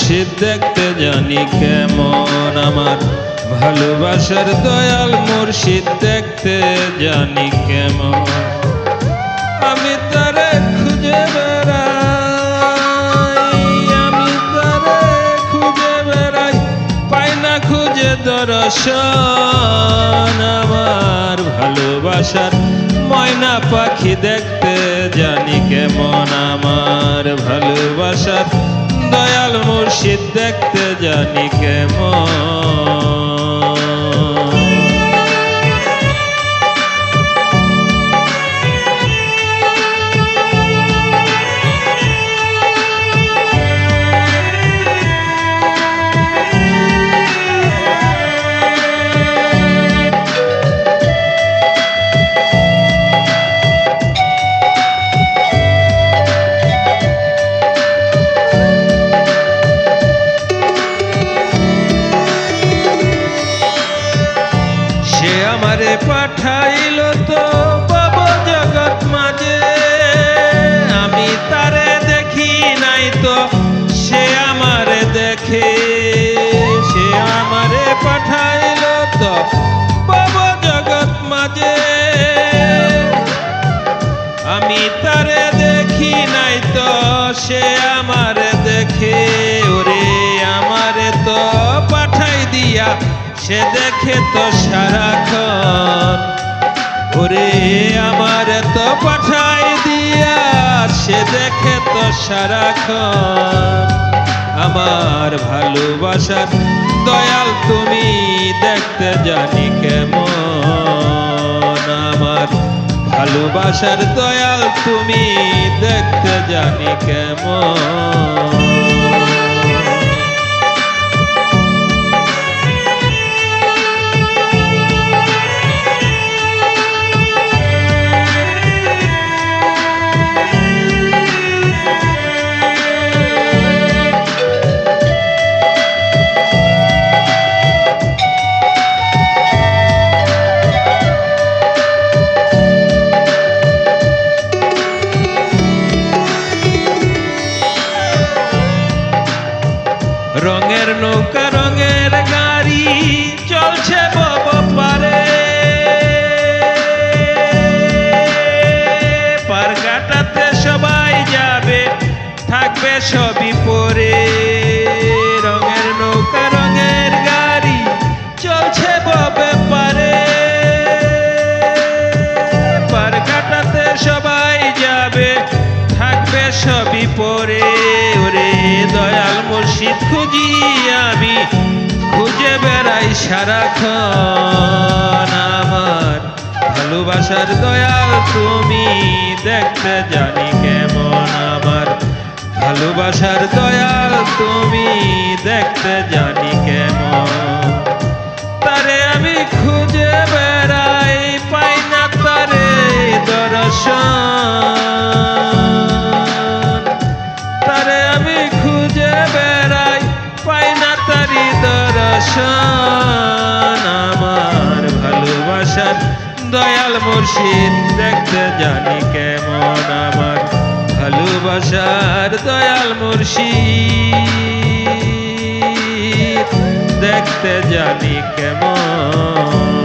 মুর্শিদ দেখতে জানি কেমন আমার। ভালোবাসার দয়াল মুর্শিদ দেখতে জানি কেমন। আমি তারে খুঁজে আমি তারে খুঁজে বেড়াই, পাই না খুঁজে দর্শন আমার। ভালোবাসার ময়না পাখি দেখতে জানি কেমন আমার। ভালোবাসার দয়াল মুর্শিদ দেখতে জানি কেমন? পাঠাইল তো পাব জগৎ মাঝে। আমি তারে দেখি নাই তো, সে আমারে দেখে। সে আমারে পাঠাইল তো পাব জগৎ মাঝে। আমি তারে দেখি নাই তো, সে সে দেখে তো সারাক্ষণ, ওরে আমারে তো পাঠাই দিয়া। সে দেখে তো সারাক্ষণ, আমার ভালোবাসার দয়াল তুমি দেখতে জানি কেমন। আমার ভালোবাসার দয়াল তুমি দেখতে জানি কেমন। রঙের নৌকা, রঙের গাড়ি চলছে পারে। পার কাটাতে সবাই যাবে, থাকবে সবই পরে। রঙের নৌকা, রঙের গাড়ি চলছে ববে পারে। পার কাটাতে সবাই যাবে, থাকবে সবই পরে। ওরে দয়াল মুর্শিদ খুঁজি আমি খুঁজে বেড়াই সারাক্ষণ আমার ভালোবাসার দয়াল তুমি দেখতে জানি কেমন আমার ভালোবাসার দয়াল তুমি দেখতে জানি কেমন মুর্শিদ দেখতে জানি কেমন আমার ভালোবাসার দয়াল মুর্শিদ। দেখতে জানি কেমন